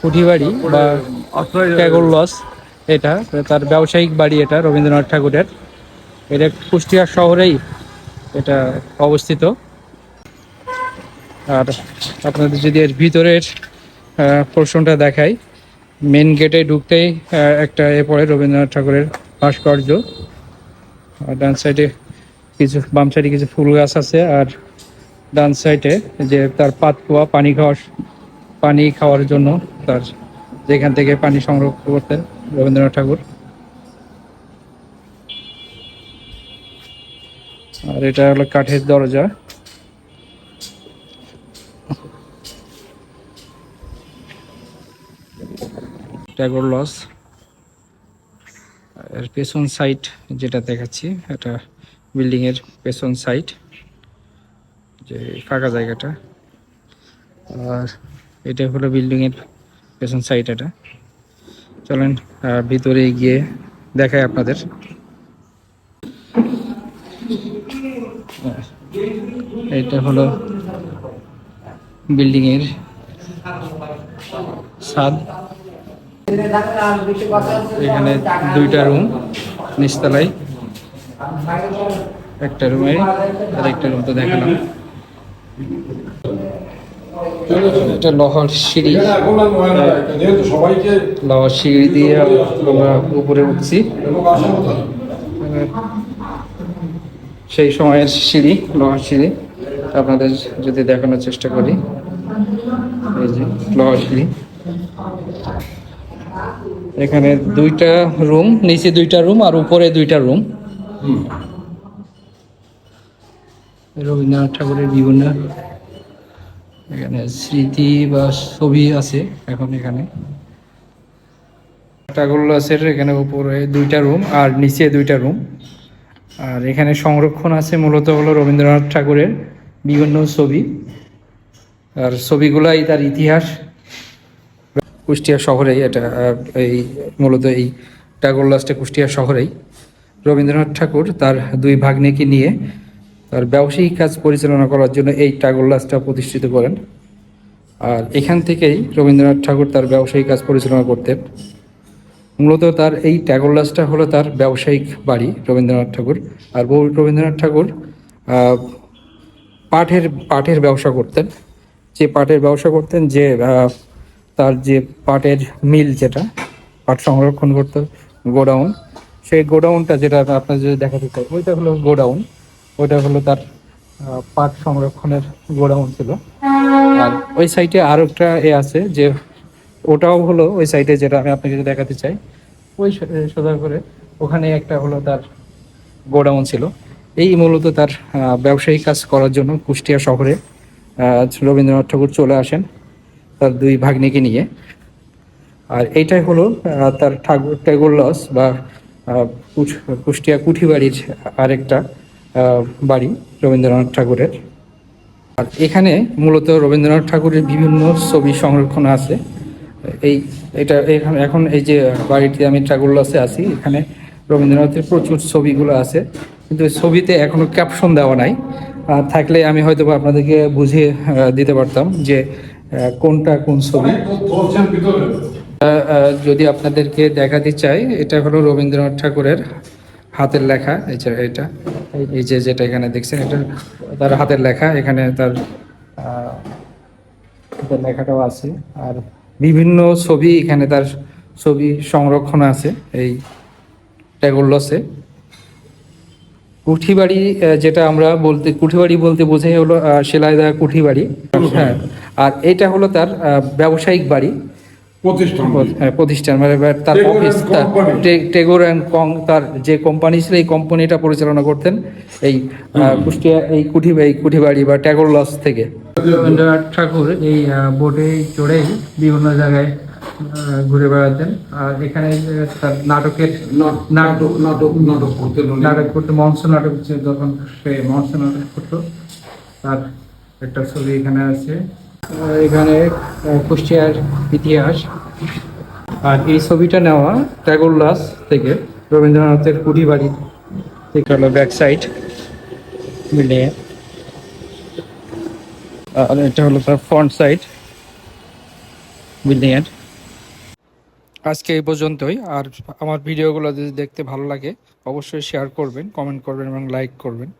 কুঠিবাড়ি বা ট্যাগর লস এটা, তার ব্যবসায়িক বাড়ি এটা, রবীন্দ্রনাথ ঠাকুরের। এটা কুষ্টিয়া শহরেই এটা অবস্থিত। আর আপনাদের যদি এর ভিতরের পোর্শনটা দেখাই মেন গেটে ঢুকতেই একটা এ পড়ে রবীন্দ্রনাথ ঠাকুরের ভাস্কর্য। আর ডান সাইডে কিছু, বাম সাইডে কিছু ফুল গাছ আছে, আর ডান সাইডে যে তার পাতকুয়া পানি খাওয়ার পানি খাওয়ার জন্য তার যেখান থেকে পানি সংগ্রহ করতেন রবীন্দ্রনাথ ঠাকুর। আর এটা হলো কাঠের দরজা। ট্যাগর লস এর পেছন সাইড যেটা দেখাচ্ছি, এটা বিল্ডিং এর পেছন সাইড, যে ফাঁকা জায়গাটা। আর এটা হলো বিল্ডিং এর পেছন সাইড এটা। চলেন ভিতরে গিয়ে দেখাই আপনাদের। এটা হলো বিল্ডিং এর ছাদ। এখানে দুইটা রুম নিচতলায় একটা রুমে আর একটা রুম তো দেখালাম। এটা লোহার সিঁড়ি। লোহার সিঁড়ি দিয়ে আমরা উপরে উঠছি। সেই সময়ের সিঁড়ি লোহার সিঁড়ি। আপনাদের যদি দেখানোর চেষ্টা করি। এই যে লোহার সিঁড়ি। এখানে দুইটা রুম নিচে দুইটা রুম আর উপরে দুইটা রুম। রবীন্দ্রনাথ ঠাকুরের বিভিন্ন এখানে স্মৃতি বা ছবি আছে এখন এখানে। ঠাকুরলাসের এখানে উপরে দুইটা রুম আর নিচে দুইটা রুম আর এখানে সংরক্ষণ আছে মূলত হলো রবীন্দ্রনাথ ঠাকুরের বিভিন্ন ছবি। আর ছবিগুলাই তার ইতিহাস। কুষ্টিয়া শহরেই এটা এই মূলত এই টাগরলাসটা কুষ্টিয়া শহরেই। রবীন্দ্রনাথ ঠাকুর তার দুই ভাগ্নেকে নিয়ে তার ব্যবসায়িক কাজ পরিচালনা করার জন্য এই টাগরলাসটা প্রতিষ্ঠিত করেন। আর এখান থেকেই রবীন্দ্রনাথ ঠাকুর তার ব্যবসায়িক কাজ পরিচালনা করতেন মূলত তার এই ট্যাগরলাসটা হলো তার ব্যবসায়িক বাড়ি রবীন্দ্রনাথ ঠাকুর। আর বউ- রবীন্দ্রনাথ ঠাকুর পাঠের পাটের ব্যবসা করতেন। যে পাটের ব্যবসা করতেন, যে তার যে পাটের মিল যেটা, পাট সংরক্ষণ করতো, গোডাউন। সেই গোডাউনটা যেটা আপনার যদি দেখাতে চাই, ওইটা হলো গোডাউন। ওইটা হলো তার পাট সংরক্ষণের গোডাউন ছিল। আর ওই সাইটে আরও একটা এ আছে যে ওটাও হলো ওই সাইটে যেটা আমি আপনাকে দেখাতে চাই। ওই সোজা করে ওখানে একটা হলো তার গোডাউন ছিল। এই মূলত তার ব্যবসায়িক কাজ করার জন্য কুষ্টিয়া শহরে রবীন্দ্রনাথ ঠাকুর চলে আসেন তার দুই ভাগ্নিকে নিয়ে। আর এইটাই হলো তার ঠাকুর ট্যাগর লস বা কুষ্টিয়া কুঠিবাড়ির আরেকটা বাড়ি রবীন্দ্রনাথ ঠাকুরের। আর এখানে মূলত রবীন্দ্রনাথ ঠাকুরের বিভিন্ন ছবি সংরক্ষণ আছে। এই, এটা এখানে, এখন এই যে বাড়িতে আমি ঠাকুরলাসে আছি, এখানে রবীন্দ্রনাথের প্রচুর ছবিগুলো আছে। কিন্তু ছবিতে এখনও ক্যাপশন দেওয়া নাই। থাকলে আমি হয়তো আপনাদেরকে বুঝিয়ে দিতে পারতাম যে কোনটা কোন ছবি। যদি আপনাদেরকে দেখাতে চাই, এটা হলো রবীন্দ্রনাথ ঠাকুরের হাতের লেখা এটা। এই- যে যেটা এখানে দেখছেন, এটা তার হাতের লেখা, এখানে তার হাতের লেখাটাও আছে। আর বিভিন্ন ছবি এখানে তার ছবি সংরক্ষণ আছে এই ট্যাগোরলসে কুঠিবাড়ি যেটা আমরা বলতে, কুঠিবাড়ি বলতে বোঝাই হলো সেলাইদা কুঠিবাড়ি। হ্যাঁ আর এটা হলো তার ব্যবসায়িক বাড়ি। প্রতিষ্ঠান হ্যাঁ, প্রতিষ্ঠান মানে তার অফিস তার টেগোর অ্যান্ড কং তার যে কোম্পানি ছিল এই কোম্পানিটা পরিচালনা করতেন এই কুষ্টিয়া এই কুঠি এই কুঠিবাড়ি বা ট্যাগোর লস থেকে। রবীন্দ্রনাথ ঠাকুর এই বোটে চড়েই বিভিন্ন জায়গায় ঘুরে বেড়াতেন। আর এখানে তার নাটকের নাটক নাটক নাটক করতে নাটক করতে মঞ্চ নাটক যখন সে মঞ্চ নাটক করতো। তার একটা ছবি এখানে আছে। এখানে কুষ্টিয়ার ইতিহাস। আর এই ছবিটা নেওয়া ট্যাগোরলাস থেকে রবীন্দ্রনাথের কুড়ি বাড়ি থেকে। হলো ব্যাক সাইড বিল্ডিং আর এটা হলো তার ফ্রন্ট সাইড বিল্ডিং এর আজকে এই পর্যন্তই। আর আমার ভিডিওগুলো যদি দেখতে ভালো লাগে অবশ্যই শেয়ার করবেন কমেন্ট করবেন এবং লাইক করবেন।